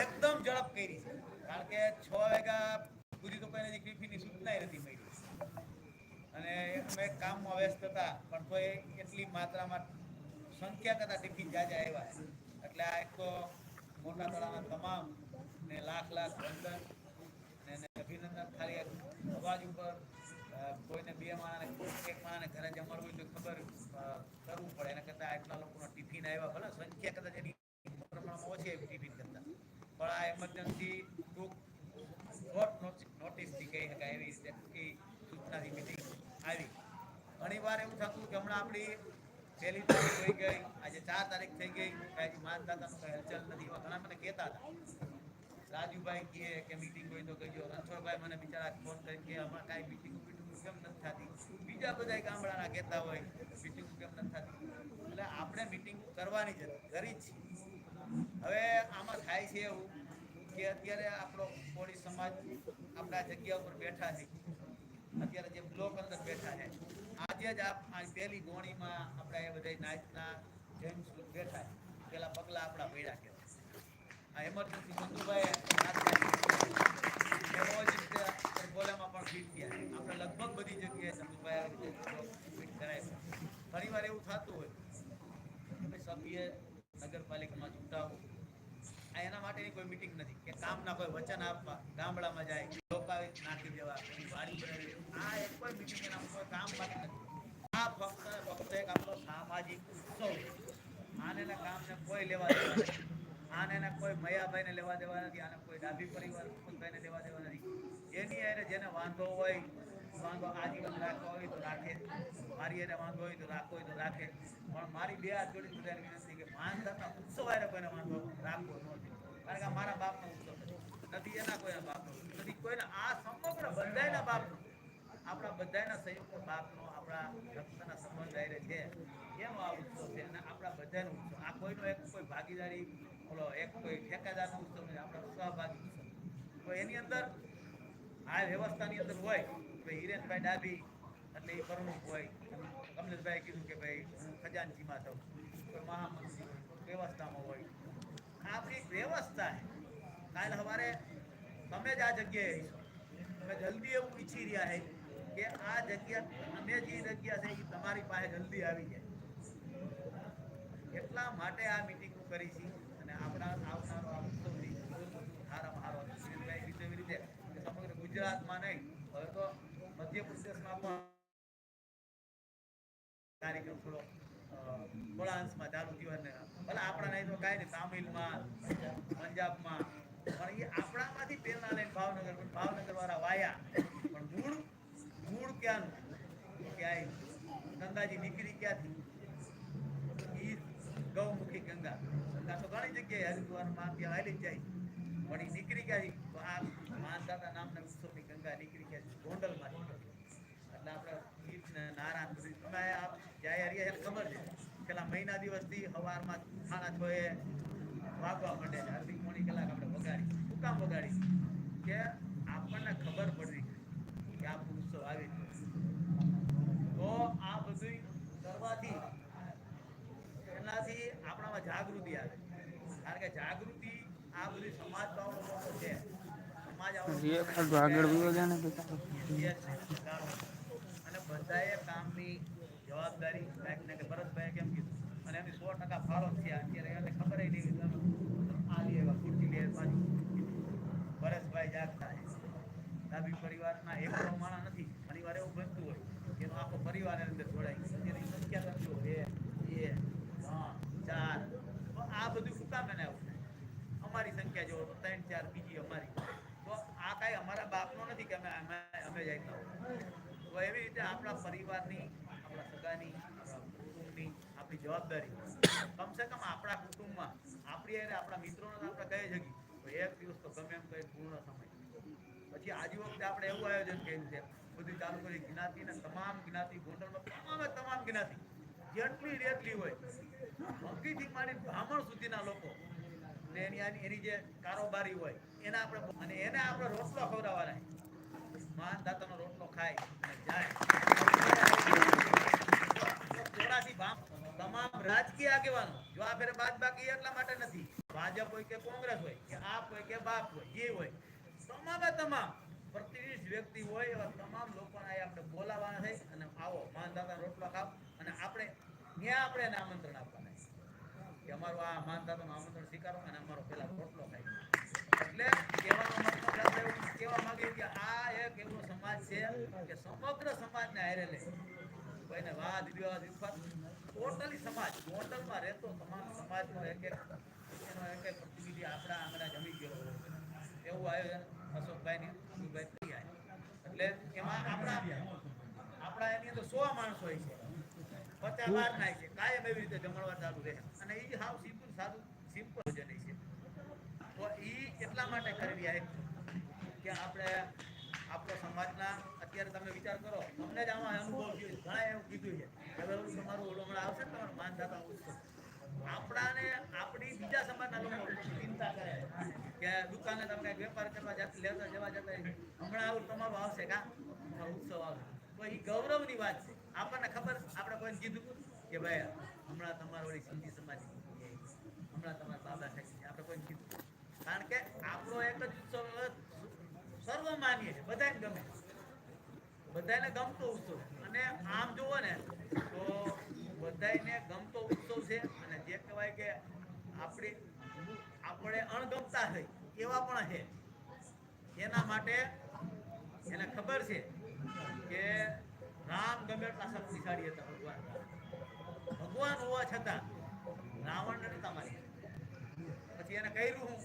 એકદમ ઝડપ કરી છે. કારણ કે છ વાગ્યા સુધી તો કોઈને ટિફિનની સૂચનાય નથી મળી. અને અમે કામમાં વ્યસ્ત હતા, પણ કોઈ એટલી માત્રામાં સંખ્યા કરતા ટિફિન જાજા આવ્યા. એટલે આ એક તો મોટા તળાવના તમામ ને લાખ લાખ વંદન એને અભિનંદન. ખાલી અવાજ ઉપર કોઈને બે માણાને, એક માણાને ઘરે જમવાનું હોય તો ખબર કરવું પડે. એના કરતાં આટલા લોકોનો ટિફિન આવ્યા, ભલે સંખ્યા કદાચ એની પ્રમાણમાં ઓછી ટિફિન કરતાં. પણ આ એમરજન્સી ટૂંક શોર્ટ નોટિસથી કહી શકાય એવી રીતે ટૂંકી સૂચનાથી મિટિંગ આવી. ઘણી વાર એવું થતું કે હમણાં આપણી પહેલી તારીખ થઈ ગઈ આજે ચાર તારીખ થઈ ગઈ કાંઈ માનદાતાનું કાંઈ હલચલ નથી. એવા ઘણા મને કહેતા હતા. રાજુભાઈ કહે કે મિટિંગ હોય તો કહેજો રણછોડભાઈ મને બિચારા ફોન કરી કે હમણાં કાંઈ મિટિંગ કેમ નથી થતી? બીજા બધા ગામડાના કહેતા હોય મિટિંગ કેમ નથી થતી? એટલે આપણે મીટિંગ કરવાની જ હતી, કરી જ છીએ હવે આમાં થાય છે એવું કે અત્યારે આપણો કોળી સમાજ આપણા જગ્યા ઉપર બેઠા છે. અત્યારે જે બ્લોક અંદર બેઠા છે. આજે જ આ પહેલી ગોણીમાં આપણા એ બધા નાચના જેન્ટ્સ બેઠા છે. પેલા પગલા આપણા પડ્યા કે આ એમરજન્સી ચંદુભાઈ એવો જ રીતે બોલામાં પણ ફીટ થયા આપણે લગભગ બધી જગ્યાએ ચંદુભાઈ આવી રીતે ફીટ કરાય છે. ઘણી વાર એવું થતું હોય સભ્ય નગરપાલિકામાં એના માટેની કોઈ મીટિંગ નથી. કે કામના કોઈ વચન આપવા, ગામડામાં જાય લોકાવી નાખી દેવા વાડી બનાવી આ એક કોઈ મીટિંગ એના કોઈ કામ માટે નથી. આ ફક્ત ફક્ત એક આપણો સામાજિક ઉત્સવ. આને કામને કોઈ લેવા દેવા નથી. આને કોઈ કોઈ મયાભાઈને લેવા દેવા નથી. આને કોઈ ડાભી પરિવાર ભાઈને લેવા દેવા નથી. એની એને જેને વાંધો હોય, વાંધો આજીવન રાખવો હોય તો રાખે. મારી એને વાંધો હોય તો રાખવો હોય તો રાખે. પણ મારી બે હાથ જોડી વિનંતી કે માનતાના ઉત્સવ આરે કોઈને વાંધો રાખવો નથી કારણ કે મારા બાપનો ઉત્સવ નથી. એના કોઈના બાપનો નથી કોઈના આ સમગ્ર બધાયના બાપનો આપણા બધાના સંયુક્ત બાપનો આપણા રક્તના સંબંધ આરે છે એનો આ ઉત્સવ છે આપણા બધાનો આ કોઈનો એક કોઈ ભાગીદારી ઓલો એક કોઈ ઠેકાદારનો ઉત્સવ નથી આપણા સહભાગી ઉત્સવ તો એની અંદર આ વ્યવસ્થાની અંદર હોય તો હિરેનભાઈ ડાબી એટલે એ પ્રમુખ હોય કમલેશભાઈ કીધું કે ભાઈ હું ખજાનજીમાં થઉં કોઈ મહામંત્રી વ્યવસ્થામાં હોય. આપણી વ્યવસ્થા કાલે સવારે તમે જ આ જગ્યાએ અમે જલ્દી એવું ઈચ્છી રહ્યા છે કે આ જગ્યા અમે જે જગ્યા છે એ તમારી પાસે જલ્દી આવી જાય. એટલા માટે આ મિટિંગ કરી છે અને આપણા આવનારો આ ઉત્સવથી સારામાં સારો કીધું એવી રીતે સમગ્ર ગુજરાતમાં નહીં, હવે તો મધ્યપ્રદેશમાં પણ કાર્યક્રમ થોડા અંશમાં ચાલુ થયો અને ભલે આપણા ને તામિલમાં, પંજાબમાં. પણ એ આપણામાંથી પ્રેરણા લઈને ભાવનગર, પણ ભાવનગર વાળા વાયા. પણ મૂળ મૂળ ક્યાંનું? ક્યાંય ગંગાજી નીકળી ક્યાંથી? એ ગૌમુખી ગંગા. ગંગા તો ઘણી જગ્યાએ હરિદ્વારમાં ત્યાં હાલી જાય. પણ એ નીકળી ક્યાંથી? આ માનદાતા નામના ઉત્સવની ગંગા નીકળી ક્યાંથી? ગોંડલમાં એટલે આપણે ગીત ને બધું તમે આપ જાય હરીએ ખબર છે? પેલા મહિના દિવસથી સવારમાં સાડા છ એ વાગવા માંડે છે. અડધી પોણી કલાક આપણે વગાડી શું કામ વગાડી કે આપણને ખબર પડવી કે આ પુરુષો આવી તો આ બધું કરવાથી એનાથી આપણામાં જાગૃતિ આવે. કારણ કે જાગૃતિ આ બધી સમાજ બાબતો છે. સમાજ આવડો. અને બધાએ કામની જવાબદારી કાંઈક ને કંઈક ભરતભાઈએ કેમ કીધું? અને એની સો ટકા ફાળો થયા. અત્યારે એને ખબર નહીં તમે આ લે એવા કુર્તી લે પાછું પરેશભાઈ જાગતા ડાબી પરિવારના એક માણા નથી. ઘણી વાર એવું બનતું હોય એનો આખો પરિવાર અંદર જોડાય. એની સંખ્યા સમજો બે બે, ત્રણ, ચાર. આ બધું શું કામ એને આવું? અમારી સંખ્યા જો તો ત્રણ, ચાર બીજી અમારી. તો આ કાંઈ અમારા બાપનો નથી કે અમે અમે અમે જાય તો એવી રીતે આપણા પરિવારની આપણા કુટુંબની આપણી જવાબદારી. કમસે કમ આપણા કુટુંબમાં, આપણી હારે આપણા મિત્રોને આપણે કહી શકીએ એક દિવસ તો ગમે એમ કઈ પૂર્ણ સમય. પછી આજુ વખતે આપણે એવું આયોજન કર્યું છે, બધું ચાલુ કરી, જ્ઞાતિના તમામ જ્ઞાતિ ગોંડલમાં, તમામે તમામ જ્ઞાતિ, જેટલી રેતલી હોય અંકીથી માંડી બ્રાહ્મણ સુધીના લોકો, ને એની એની જે કારોબારી હોય, એને આપણે અને એને આપણે રોટલો ખવડાવવાના મહાન દાતાનો રોટલો ખાય અને જાય ચોરાસી ભામ તમામ રાજકીય આગેવાનો, જો આ ફેરે બાદ બાકી એટલા માટે નથી, ભાજપ હોય કે કોંગ્રેસ હોય, કે આપ હોય કે બાપ હોય, જે હોય, તમામે તમામ પ્રતિનિધિ વ્યક્તિ હોય એવા તમામ લોકોને આપણે બોલાવવાના છે અને આવો માનદાતા રોટલો ખાવ અને આપણે, ત્યાં આપણે એને આમંત્રણ આપવાના. કે અમારું આ માનદાતાનું આમંત્રણ સ્વીકારો અને અમારો પેલા રોટલો ખાઈ એટલે કહેવાનો મતલબ કહેવા માંગે કે આ એક એવો સમાજ છે કે સમગ્ર સમાજને હારે લે કોઈને વાદ વિવાદ વિવાદ ટોટલી સમાજ મોટલમાં રહેતો તમામ સમાજનો એક એક, એનો એક એક પ્રતિનિધિ આપણા આંગણા જમી ગયો એવું આયોજન અશોકભાઈની, અનુભાઈ થઈ જાય એટલે એમાં આપણા આપણા એની અંદર સો માણસો હોય છે. પચાસ બાર નાય છે. કાયમ એવી રીતે જમણવા ચાલુ રહે. અને એ હાવ સિમ્પલ સારું સિમ્પલ ભોજન છે. તો એ એટલા માટે કરી આ કે આપણે આપણો સમાજના, અત્યારે તમે વિચાર કરો તમને જ આમાં અનુભવ થયો ઘણા એવું કીધું છે. ઓલું હમણાં આવશે ને તમારું માનદાતા ઉત્સવ આપણાને આપણી બીજા સમાજના કે દુકાને તમે વેપાર કરવા જતા હમણાં આવું તમારું આવશે કા? ઉત્સવ આવશે. તો ગૌરવની વાત છે. આપણને ખબર આપણે કોઈને કીધું કે ભાઈ, હમણાં તમારો ઓલી સિંધી સમાજ હમણાં તમારા બાબા થાય આપણે કોઈને કીધું કારણ કે આપણો એક જ ઉત્સવ સર્વમાન્ય છે બધાને ગમે. બધાને ગમતો ઉત્સવ. અને આમ જુઓ ને બધાને ગમતો ઉત્સવ છે અને જે કહેવાય કે આપણી આપણે અણગમતા થઈ, એવા પણ છે. એના માટે એને ખબર છે કે રામ ગમે એટલા શક્તિશાળી હતા ભગવાન. ભગવાન હોવા છતાં રાવણ નતા મારી પછી એને કર્યું હું?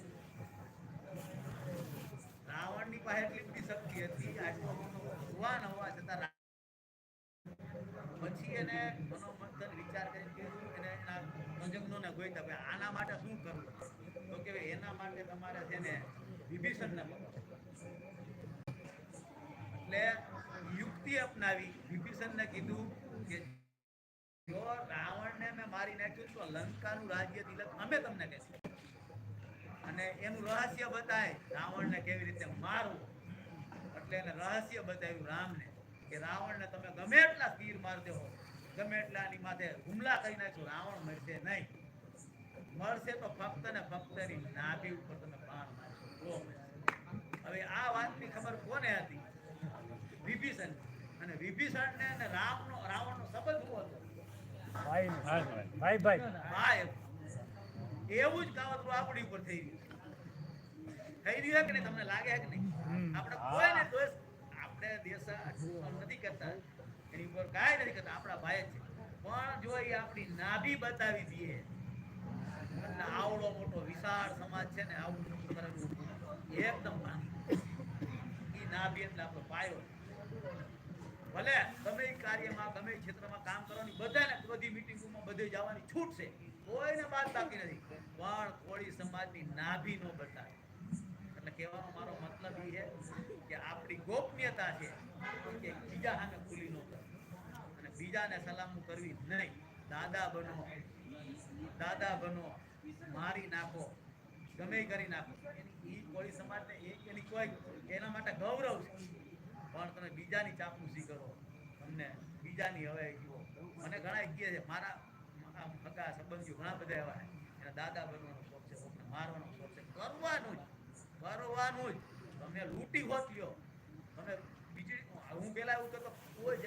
રાવણની પાસે એટલી બધી શક્તિ હતી આટલો ભગવાન હોવા છતાં પછી એને વિચાર કરીને કીધું, એને એના સંજોગોને ગોઈતા ભાઈ આના માટે શું કરવું? તો કે એના માટે તમારે છે ને વિભીષણને એટલે યુક્તિ અપનાવી, વિભીષણને કીધું કે જો રાવણને મેં મારી નાખ્યું તો લંકાનું રાજ્ય તિલક અમે તમને કહેશું. અને એનું રહસ્ય બતાય રાવણને કેવી રીતે મારવું. એટલે એને રહસ્ય બતાવ્યું રામને કે રાવણને તમે ગમે એટલા તીર માર દેવો એટલા એટલાની માથે હુમલા કરી નાખ્યો રાવણ મરશે નહીં. મળશે તો ફક્ત ને ફક્ત એની નાભી ઉપર તમે બાણ મારશો. હવે આ વાતની ખબર કોને હતી? વિભીષણ. અને વિભીષણને અને રામનો રાવણનો સંબંધ શું હતો? ભાઈ ભાઈ ભાઈ ભાઈ. એવું જ કાવતરું આપણી ઉપર થઈ રહ્યું થઈ રહ્યું કે નહીં? તમને લાગે કે નહીં? આપણે કોઈને દોષ આપણે દેશ નથી કરતા. એની ઉપર કાંઈ નથી કરતા, આપણા ભાઈ છે. પણ જો એ આપણી નાભી બતાવી દઈએ, એટલે આવડો મોટો વિશાળ સમાજ છે ને, આવું કરેલું એકદમ એ નાભી એટલે આપણો પાયો ભલે ગમે કાર્યમાં, ગમે ક્ષેત્રમાં કામ કરવાની બધાને બધી મિટિંગોમાં બધે જવાની છૂટ છે, કોઈને બાદ બાકી નથી. પણ કોળી સમાજની નાભી નો બતાવે. એટલે કહેવાનો મારો મતલબ એ છે કે આપણી ગોપનીયતા છે કે બીજા સામે ખુલી ન અને બીજાને સલામું કરવી નહીં. દાદા બનો. દાદા બનો. મારી નાખો. ગમે કરી નાખો. એની કોળી સમાજને એક એની કોઈ એના માટે ગૌરવ છે. પણ તમે બીજાની ચાપુસી કરો તમને બીજાની હવે જુઓ. મને ઘણા કહે છે, મારા મારા સંબંધીઓ ઘણા બધા એવા એના દાદા બનવાનો શોખ છે, કોકને મારવાનો શોખ છે. કરવાનું જ. કરવાનું જ. તમે લૂંટી હોત લ્યો. તમે બીજી હું પેલા એવું કહેતો કોઈ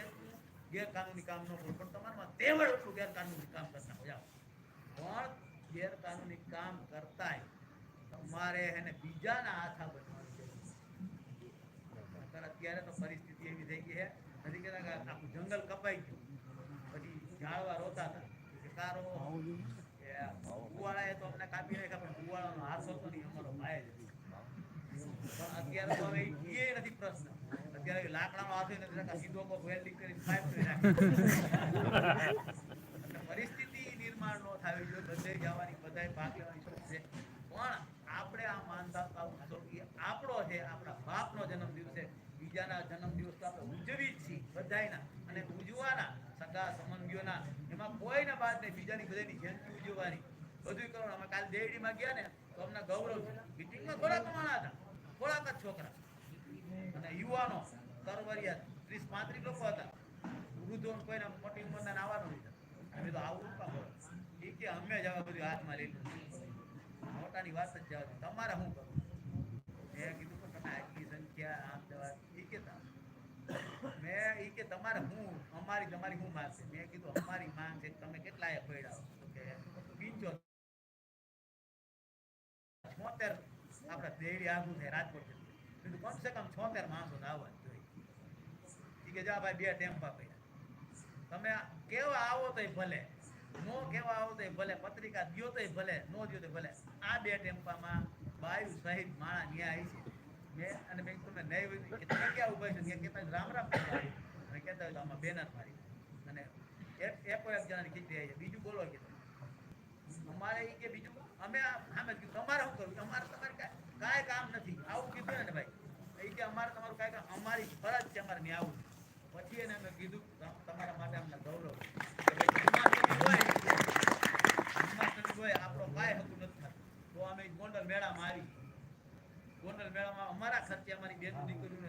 ગેરકાનૂની કામ ન હોય પણ તમારામાં તેવડ એટલું ગેરકાનૂની કામ કરતા હોય. પણ ગેરકાનૂની કામ કરતાય તમારે એને બીજાના હાથા બનવાની છે. અત્યારે તો પરિસ્થિતિ એવી થઈ ગઈ છે. નથી કહેતા આખું જંગલ કપાઈ ગયું. પછી ઝાડવા રોતા હતા. કે કારો એ તો અમને કાપી નાખ્યા, પણ કુવાળાનો હાથ હતો નહીં, અમારો ભાઈ જ. પણ અત્યારે તો હવે એ નથી પ્રશ્ન. અત્યારે લાકડાનો હાથ તો આપણે ઉજવી જ છીએ, બધાયના. અને ઉજવાના, સગા સંબંધીઓના. એમાં કોઈને બાદ નહીં, બીજાની બધાની જયંતિ ઉજવવાની. બધું કરવાનું. અમે કાલે દેવડીમાં ગયા ને, તો અમને ગૌરવ મિટિંગમાં થોડાક માણા હતા. થોડાક જ છોકરા. અને યુવાનો તરવરિયા ત્રીસ પાંત્રીસ લોકો હતા. વૃદ્ધો કોઈને મોટી ઉંમરના ને આવવાનું નહીં અમે તો આવું કરો. એ કે અમે જ હવે બધું હાથમાં લઈ લીધું. મોટાની વાત જ જવા તમારે શું કરવું? મેં કીધું પણ તમે આટલી સંખ્યા આમ જવા એ કે. મેં એ કે તમારે હું, અમારી તમારી શું માંગ છે? મેં કીધું અમારી માંગ છે તમે કેટલા એ પડ્યા કે પિંચોતેર. આપણા દેડી આગું થાય રાજકોટ કમસે કમ છોતેર માણસો આવવા જોઈએ. કે જા ભાઈ, બે ટેમ્પા પડ્યા. તમે કેવા આવો તોય ભલે, નો કેવા આવો તોય ભલે, પત્રિકા દ્યો તોય ભલે, નો દ્યો તોય ભલે. આ બે ટેમ્પામાં બાયુ સહિત માણા ન્યાય છે. મેં અને મેં કીધું તમે નહીં તમે ક્યાં ઊભા છો? ત્યાં કહેતા રામ રામ. અને કહેતા હોય તો આમાં બેનર મારી અને એક, એકો જણાની ખીચી આવી છે. બીજું બોલો કે અમારે એ કે બીજું, અમે સામે કીધું, તમારે શું કરવું? અમારે તમારે કાંઈ કાંઈ કામ નથી. આવું કીધું ને ભાઈ. કે અમારે તમારું કાંઈ અમારી ફરજ છે, અમારે ન્યાવું પછી એને અમે કીધું તમારા માટે અમને ગૌરવ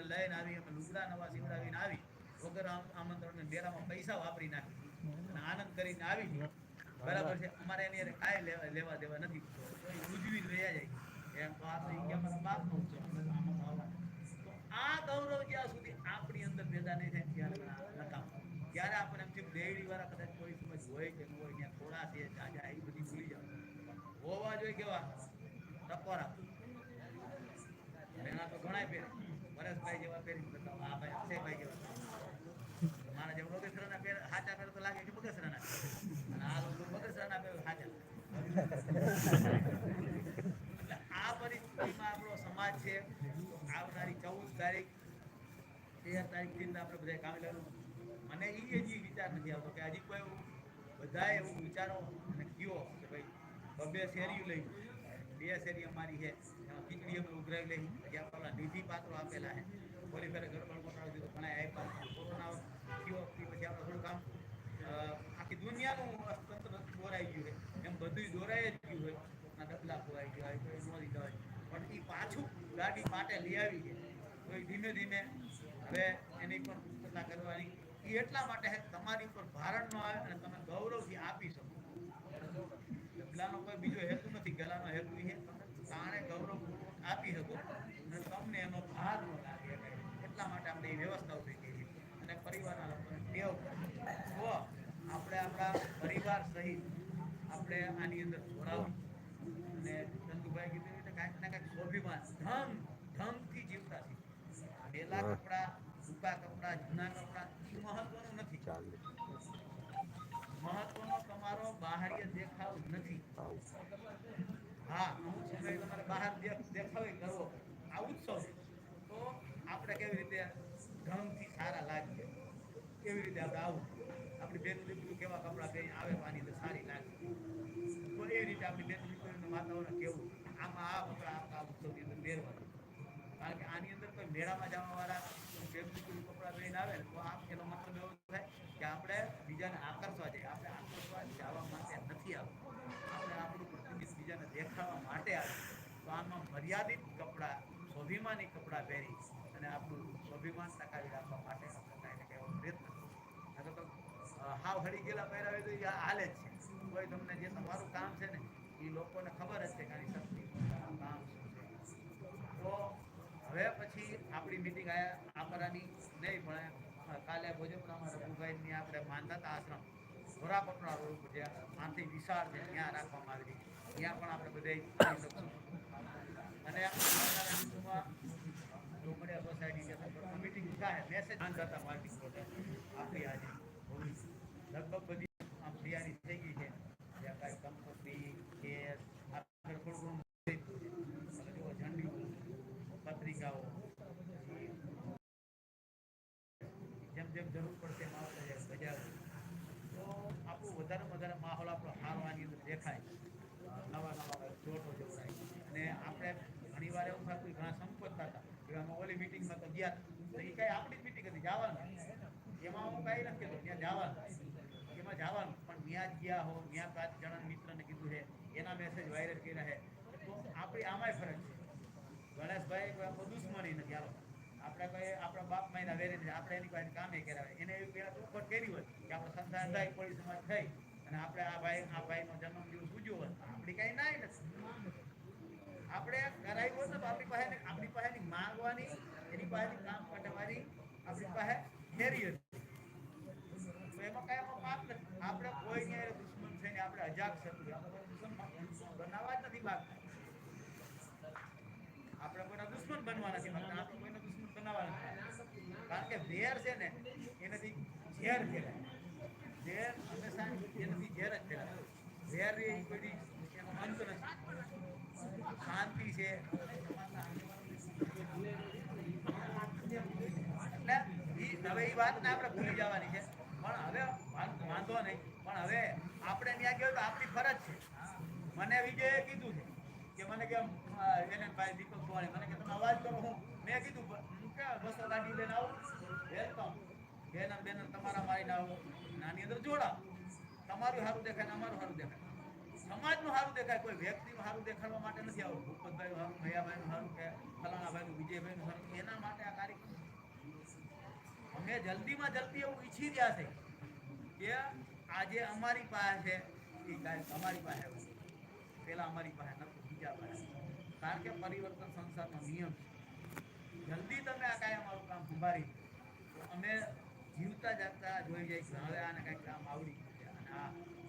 લઈને આવી લુગડા નવા સીવડાવીને આવી. વગર આમ- આમંત્રણને મેળામાં પૈસા વાપરી નાખી અને આનંદ કરીને આવી બરાબર છે? અમારે એની કાંઈ લેવા લેવા દેવા નથી. ઉજવી રહ્યા જાય એમ તો આ તો અમારા બાપનો અમે તો આમાં તો આવવાના. તો આ ગૌરવ જ્યાં સુધી આપણી અંદર પેદા નહીં થાય ત્યારે નકામ. ત્યારે આપણે એમ છે દેવડી વાળા કદાચ કોઈ સમજ હોય કે ન હોય, ત્યાં થોડા છે જાજા એ બધી ભૂલી જાવ હોવા જોઈએ કેવા? ટકોરા. એના તો ઘણાય પહેરે. પરેશભાઈ જેવા પહેરી બતાવો. આ ભાઈ અક્ષયભાઈ જેવા મારા જેવા બગસરાના પહેર. હાચા પહેર તો લાગે કે બગસરાના અને આ લોકો બગસરાના પહેર હાચા એટલે આ પરિસ્થિતિમાં આપણો સમાજ છે આવનારી ચૌદ તારીખ આપણે બધા કામ લાગવાનું મને એ હજી વિચાર નથી આવતો કે હજી કોઈ એવું બધાએ એવું વિચારો અને કયો કે ભાઈ બબે શેરીઓ લઈ બે શેરી અમારી છે ખીચડી અમે ઉઘરાવી લઈ. પછી આપણા નિધિ પાત્રો આપેલા છે. ઓલી ફેરે ગરબડ પકડાવી દીધો ઘણા આપ્યા કોરોના કયો પછી આપણે થોડું કામ? આખી દુનિયાનું અસ્તંત્ર દોરાઈ ગયું છે. એમ બધું દોરાઈ જ ગયું હોય આ ડબલા ખોવાઈ ગયા હોય નો લીધા હોય. પણ એ પાછું ગાડી માટે લઈ આવી છે. તો ધીમે ધીમે હવે એની પણ પુસ્તકતા કરવાની. એ એટલા માટે છે તમારી ઉપર ભારણ ન આવે અને તમે ગૌરવથી આપી શકો. ગલાનો કોઈ બીજો હેતુ નથી. ગલાનો હેતુ એ છે તમે તાણે ગૌરવપૂર્વક આપી શકો અને તમને એનો ભાર ન લાગે એટલા માટે આપણે એ વ્યવસ્થા ઊભી કરી. અને પરિવારના લોકોને ટેવ. તો આપણે આપણા પરિવાર સહિત આપણે આની અંદર જોડાવું. અને ચંદુભાઈ કીધું એટલે કાંઈક ને કાંઈક સ્વાભિમાન ધમ ધમથી જીવતા છીએ પેલા કપડા ટૂંકા કપડા જૂના કપડા એ મહત્વનું નથી. મહત્વનો તમારો બાહ્ય દેખાવ નથી. હા હું સમયે તમારે બહાર દેખાવ દેખાવે કરવો. આ ઉત્સવ તો આપણે કેવી રીતે ઢંગથી સારા લાગીએ? કેવી રીતે આપણે આવું? આપણી બેન દીકરીઓ કેવા કપડાં પહેરી આવે તો સારી લાગે. તો એ રીતે આપણી બેન દીકરીઓનું વાતાવરણ કેવું? આમાં આ કપડાં આ ઉત્સવની અંદર પહેરવાનું. કારણ કે આની અંદર કોઈ મેળામાં જવા બેન દીકરી કપડાં પહેરીને આવે તો આ એનો મતલબ એવો થાય કે આપણે બીજાને આકર્ષવા જઈએ. આપણે આકર્ષવા જવા માટે નથી આવતું. આપણે આપણું બીજાને દેખાડવા માટે આવે તો આમાં મર્યાદિત કપડાં, સ્વાભિમાની કપડાં પહેરી અને આપણું સ્વાભિમાન ટકાવી રાખવા માટે એવો પ્રયત્ન કરીએ. તો હાવ હળી ગયેલા પહેરાવે તો હાલે જ છે. કોઈ તમને જે તમારું કામ છે ને, એ લોકોને ખબર જ છે કે આની શક્તિ શું છે, આનું કામ શું છે તો હવે પછી આપણી મિટિંગ આપવાની નહીં, પણ કાલે ભોજપુરામાં રઘુભાઈની આપણે માનતા આશ્રમ. ઘોરાપટના રોડ જે આથી વિશાળ છે, ત્યાં રાખવામાં આવી છે ત્યાં પણ આપણે બધે અને ડુંગળિયા સોસાયટી મિટિંગ થાય. મેસેજ જતા પાર્ટી આપણી આજે લગભગ બધી આમ તૈયારી થઈ ગઈ છે જ્યાં કાંઈ કંકોત્રી કેસ આગળ થોડું ઘણું થઈ ગયું છે. હવે જુઓ ઝંડીઓ પત્રિકાઓ પછી જેમ જેમ જરૂર પડશે એમ આવતા જાય બજારો તો આપણું વધારે વધારે માહોલ આપણો સારો આની અંદર દેખાય. નવા નવા જોટો જોડાય અને આપણે ઘણી વાર એવું થતું ઘણા સંકોચ હતા. કે અમે ઓલી મિટિંગમાં તો ગયા. એ કાંઈ આપણી જ મિટિંગ હતી, જવાનું. એમાં હું કાંઈ નથી ત્યાં જવાનું. એમાં જવાનું. પણ ત્યાં ગયા હો ત્યાં પાંચ જણા મિત્રને કીધું છે એના મેસેજ વાયરલ કર્યા છે તો આપણી, આમાંય ફરજ છે. ગણેશભાઈ કોઈ દુશ્મની નથી, હાલો. આપણે કોઈ, આપણા બાપ માયના વેરે આપણે એની પાસે કામે કરાવે એને એવી પહેલાં ચોખવટ કરી હોય કે આપણો સંતાન થાય પોલીસ સમાજ થઈ અને આપણે આ ભાઈ, આ ભાઈનો જન્મદિવસ ઉજવ્યો હોય આપણી કઈ ના આપણે કરાવ્યું તો આપણી પાસે આપણી પાસેની માંગવાની, એની પાસેથી કામ કઢાવવાની આપણી પાસે ઘેરી હતી એમાં કઈ આપણે કોઈને હારે દુશ્મન શત્રુ આપણે દુશ્મન બનાવવા જ નથી માગતા. આપણે કોઈના દુશ્મન બનવા નથી માંગતા. આપણે કોઈના દુશ્મન બનાવવા કારણ કે ઝેર છે ને, એનાથી ઝેર ફેલાય ઝેર હંમેશા ફેલાય ઝેર બધી શાંતિ છે. હવે એ વાતને આપણે ભૂલી જવાની છે. પણ હવે વાંધો નહીં. પણ હવે આપણે ત્યાં ગયો તો આપણી ફરજ છે. મને વિજયે કીધું છે કે મને કે અ, એને ભાઈ દીપક ભવાણી મને કે તમે અવાજ કરો મેં કીધું કે બસો ગાડી લઈને આવું? વેલકમ બેન બેન તમારા મારીને આવો. નાની અંદર જોડાવ તમારું સારું દેખાય અમારું સારું દેખાય. સમાજનું સારું દેખાય, કોઈ વ્યક્તિનું સારું દેખાડવા માટે નથી આવું ભૂપતભાઈ સારું ભૈયાભાઈનું સારું કે ફલાણાભાઈનું, વિજયભાઈનું સારું એના માટે આ કાર્યક્રમ અમે જલ્દીમાં જલ્દી એવું ઈચ્છી રહ્યા છે કે આજે અમારી પાસે એ કાંઈ તમારી પાસે પહેલાં અમારી પાસે નતું બીજા પાસે કારણ કે પરિવર્તન સંસારનો નિયમ છે. જલ્દી તમે આ કાંઈ અમારું કામ સંભાળી અમે જીવતા જાગતા જોઈ જાય કે હવે આને કાંઈક કામ આવડી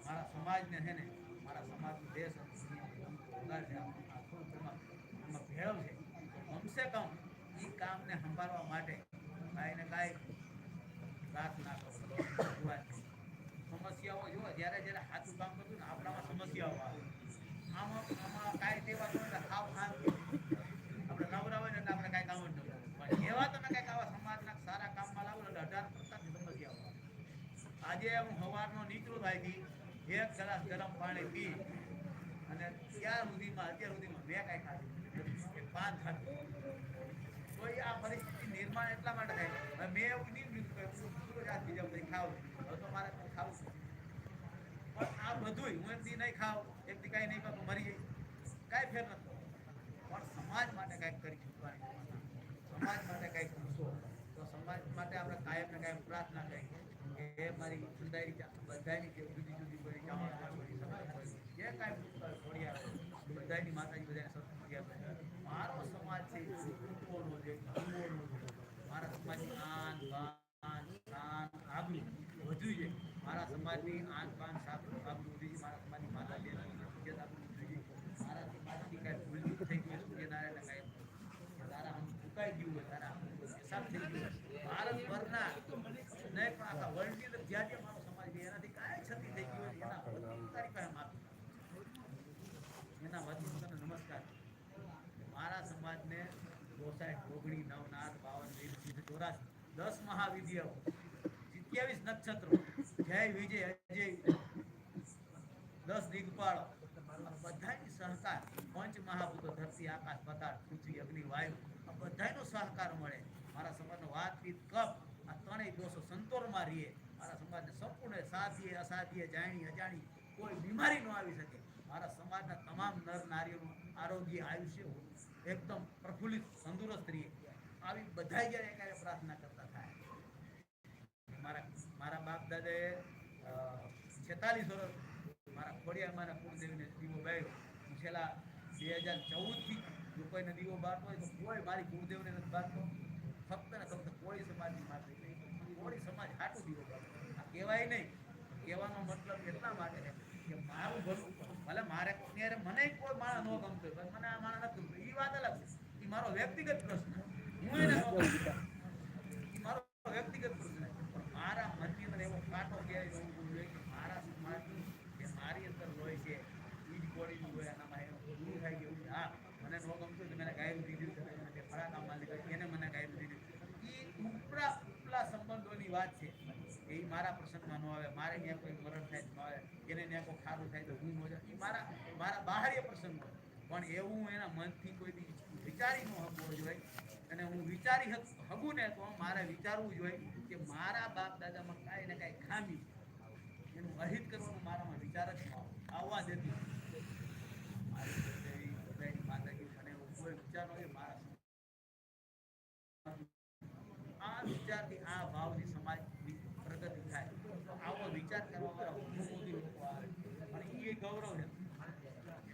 મારા સમાજને છે ને, મારા સમાજનો દેશ પગાર છે. એમાં ભેળવ છે. કમસે કમ એ કામને સંભાળવા માટે કાંઈ ને કાંઈ પ્રાર્થના કરો. સમસ્યાઓ જુઓ, જ્યારે જ્યારે સાચું કામ કરતું ને, આપણામાં સમસ્યાઓ આવે. આમાં આમાં કાંઈ તેવા તો હાવ શાંતિ આપણે નવરા હોય ને એટલે આપણે કાંઈ કામ જ ન કરવું. પણ એવા તમે કાંઈક આવા સમાજના સારા કામમાં લાવો એટલે અઢાર પ્રકારની સમસ્યાઓ આવે. આજે હું સવારનો નીકળું થાયથી એક ગ્લાસ ગરમ પાણી પી અને ત્યાર સુધીમાં, અત્યાર સુધીમાં મેં કાંઈ ખાધું પાન ખાધું તો એ આ પરિસ્થિતિ નિર્માણ એટલા માટે થાય. મેં એવું નહીં રોજ આ બીજા બધા ખાવ. હવે તો મારે કંઈ ખાવું છું. પણ આ બધું હું એક નહીં ખાવ એકથી કાંઈ નહીં પણ મરી જઈ કાંઈ ફેર નથી પણ સમાજ માટે કાંઈક કરી ચૂકવાની સમાજ માટે કાંઈક કરશો તો સમાજ માટે આપણે કાયમ ને કાયમ પ્રાર્થના કરી સુધારી બધાની જે જુદી જુદી બધાની બધાને મારો સમાજ છે, એ મારા સમાજની આન, બાન આબરૂ વધુ છે. મારા સમાજની આન, બાન, સાબરૂ, આબરૂ વધી છે મારા સમાજની માતાજી ઇજ્જત આબરૂ વધી છે મારા સમાજની કાંઈ ભૂલ ચૂક થઈ ગઈ હોય સૂર્યનારાયણને કાંઈ તારા આમ ચૂકાઈ ગયું હોય તારા હિસાબ થઈ ગયું હોય ભારતભરના નહીં આખા અંદર મારો સમાજ છે, એનાથી કાંઈ ક્ષતિ થઈ ગયું એના વતી એના વતી નમસ્કાર. મારા સમાજને ગોસાઈ નવનાથ, બાવન દસ મહાવિદ્યાઓ, સિત્યાવીસ નક્ષત્રો, જય વિજય, અજય, દસ દિગપાળ બધાની સહકાર પંચ મહાભૂતો, ધરતી, આકાશ, પતાળ, પૃથ્વી, અગ્નિ, વાયુ, આ સહકાર મળે. મારા સમાજનો વાત પીત કપ. ત્રણેય દોષો સંતોરમાં રહીએ. મારા સમાજને સંપૂર્ણ સાધીએ અસાધીએ જાણી, અજાણી કોઈ બીમારી ન આવી શકે. મારા સમાજના તમામ નર નારીઓનું આરોગ્ય, આયુષ્ય એકદમ પ્રફુલ્લિત, તંદુરસ્ત રહીએ. આવી બધા જ્યારે એકારે પ્રાર્થના કરતા થાય. મારા મારા બાપ દાદાએ છેતાલીસ વર્ષ મારા ખોડિયા મારા કુળદેવીને દીવો બાળ્યો હું છેલ્લા બે હજાર ચૌદથી જો કોઈને દીવો બારતો હોય તો કોઈ મારી કુળદેવને નથી બારતો. ફક્ત ને ફક્ત કોળી સમાજની માત્ર કોળી સમાજ હાટું દીવો આ કહેવાય નહીં કહેવાનો મતલબ એટલા માટે કે મારું ભલું ભલે મારે ત્યારે મને કોઈ માણસ ન ગમતો પણ મને આ માણસ નથી ગમતો. એ વાત અલગ છે. એ મારો વ્યક્તિગત પ્રશ્ન હું એને મારો વ્યક્તિગત પ્રશ્ન છે. પણ મારા મનની અંદર એવો કાંટો ક્યાંય હોવું જોઈએ કે મારા સમાજનું જે મારી અંદર લોહી છે ઈ જ કોળીનું હોય એનામાં એનું દૂર થાય કે એવું હા મને ન ગમતું તો મને ગાયરું દીધું છે મને જે ખરા કામમાં લીધા એને મને ગાયરું દીધું ઈ ઉપરા ઉપલા સંબંધોની વાત છે કે ઈ મારા પ્રસંગમાં ન આવે, મારે ત્યાં કોઈ મરણ થાય ન આવે, એને ત્યાં કોઈ ખારું થાય તો હું મજા એ મારા મારા બાહ્ય હોય પણ એવું એના મનથી કોઈ બી વિચારી ન હકવો જોઈએ અને હું વિચારી હગું ને તો મારે વિચારવું જોઈએ કે મારા બાપ દાદામાં કાંઈ ને કાંઈ ખામી એનું અહિત કરવાનું મારામાં વિચાર જ આવવા દેતી. મારી માતાજી મને કોઈ વિચાર ન હોય મારા આ વિચારથી આ ભાવથી સમાજની પ્રગતિ થાય તો આવો વિચાર કરવા વાળા મોદી લોકો આવે અને એ ગૌરવ છે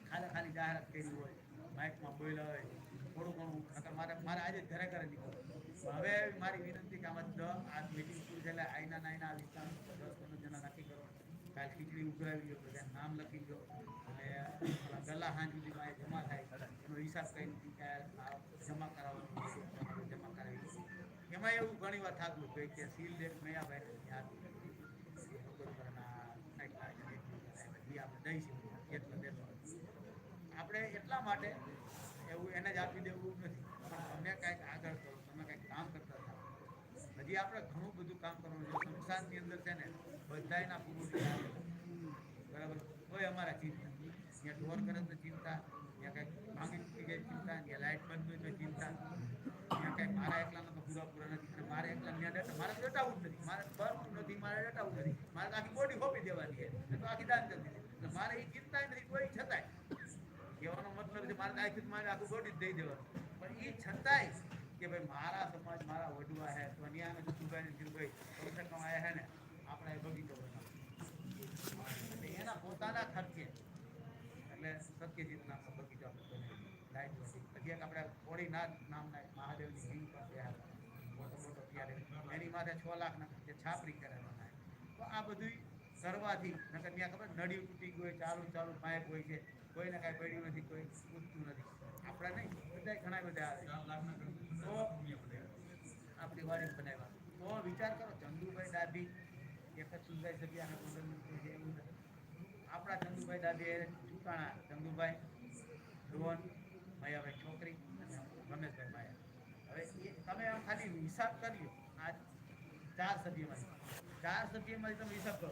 ખાલી ખાલી જાહેરાત કરી હોય માઇકમાં બોલ્યા હોય થોડું ઘણું નકર મારે મારે આજે ઘરે ઘરે નીકળવું હવે મારી વિનંતી કે આમાં દ આ મિટિંગ શું છે એટલે આઈના નાઈના આ વિસ્તાર દસ પંદર જણા નક્કી કરો કાલ ખીચડી ઉઘરાવી લો બધા નામ લખી લો અને ગલા હાંજ સુધીમાં એ જમા થાય એનો હિસાબ કઈ રીતે કે જમા કરાવવાનો જમા કરાવી. એમાં એવું ઘણી વાર થતું કે કે સીલ ડેટ મેં આ ભાઈ યાદ આપણે એટલા માટે એવું એને જ આપી દેવું નથી. પણ તમે કાંઈક આગળ કરો, તમે કાંઈક કામ કરતા થાઓ. હજી આપણે ઘણું બધું કામ કરવાનું છે. સંસારની અંદર છે ને, બધાયના પૂરું બરાબર? કોઈ અમારા ચિંતા ત્યાં ઢોર કરે તો ચિંતા, ત્યાં કંઈક ભાંગી તૂટી ગઈ ચિંતા, ત્યાં લાઇટ બંધ હોય તો ચિંતા. ત્યાં કંઈક મારા એકલાના તો પૂરા પૂરા નથી. અને મારે એકલા ત્યાં ડટા મારે ડટાવું જ નથી. મારે ફરવું નથી, મારે ડટાવું નથી. મારે આખી બોડી ખોપી દેવાની છે. તો આખી દાન કરી દીધી. મારે એ ચિંતા નથી. કોઈ છતાંય. કહેવાનો મતલબ છે, મારે આખી મારે આખું ગોડી દઈ દેવાનું. પણ એ છતાંય કે ભાઈ મારા સમાજ, મારા વડવા હે તો અહીંયા અમે ને ધીરુભાઈ પૈસા કમાયા હે ને, આપણે એ બગીચો એટલે એના પોતાના ખર્ચે, એટલે સત્યજીત નામનો બગીચો આપણે લાઈટ પછી એક આપણે કોળીનાથ નામના મહાદેવની હિંગ પાસે મોટો મોટો ત્યારે. એની માથે છ લાખના ખર્ચે છાપરી થાય. તો આ બધું કરવાથી, નકર ત્યાં ખબર નડી તૂટી ગયું ચાલુ ચાલુ પાઇપ હોય છે. કોઈને કાંઈ પડ્યું નથી, કોઈ પૂછતું નથી. આપણા નહીં બધા ઘણા બધા આપણી વાડી બનાવ્યા. તો વિચાર કરો, ચંદુભાઈ દાદી એક જ સુંદર જગ્યા પંદર છે આપણા ચંદુભાઈ એ ચૂંટાણા. ચંદુભાઈ ડોન મયાભાઈ છોકરી અને રમેશભાઈ માયા. હવે તમે આમ ખાલી હિસાબ કર્યો આ ચાર સભ્યમાંથી. ચાર સભ્યમાંથી તમે હિસાબ કરો.